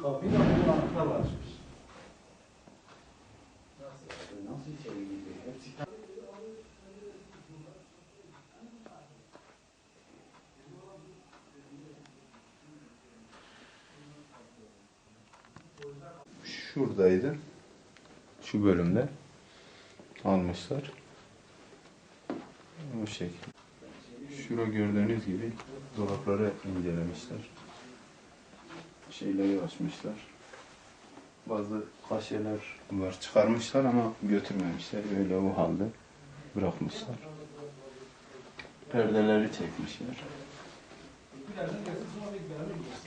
bir kapıyla bu anahtarla açmış. Nasıl içeri gidiyor? Hepsi şuradaydı. Şu bölümde almışlar. Bu şekilde. Şura gördüğünüz gibi dolapları incelemişler. Şeyleri açmışlar. Bazı kaşeler var çıkarmışlar ama götürmemişler. Öyle o halde bırakmışlar. Perdeleri çekmişler.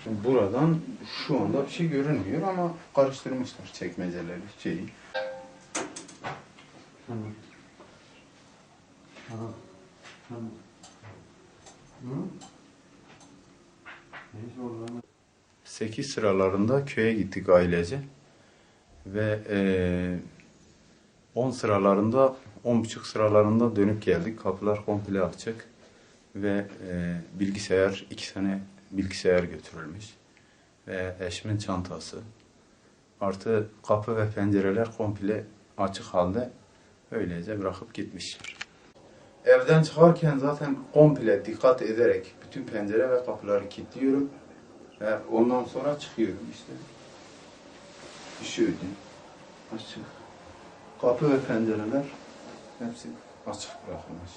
Buradan şu anda bir şey görünmüyor ama karıştırmışlar çekmeceleri şeyi. Tamam. Tamam. Tamam. Hı? 8 sıralarında köye gittik ailece. Ve eee 10 sıralarında, 10.30 sıralarında dönüp geldik. Kapılar komple açık. Ve eee, bilgisayar, iki tane bilgisayar götürülmüş. Ve eşimin çantası. Artı kapı ve pencereler komple açık halde öylece bırakıp gitmişler. Evden çıkarken zaten komple dikkat ederek bütün pencere ve kapıları kilitliyorum. Ondan sonra çıkıyorum işte. Şöyle açık. Kapı ve pencereler hepsi açık bırakılmış.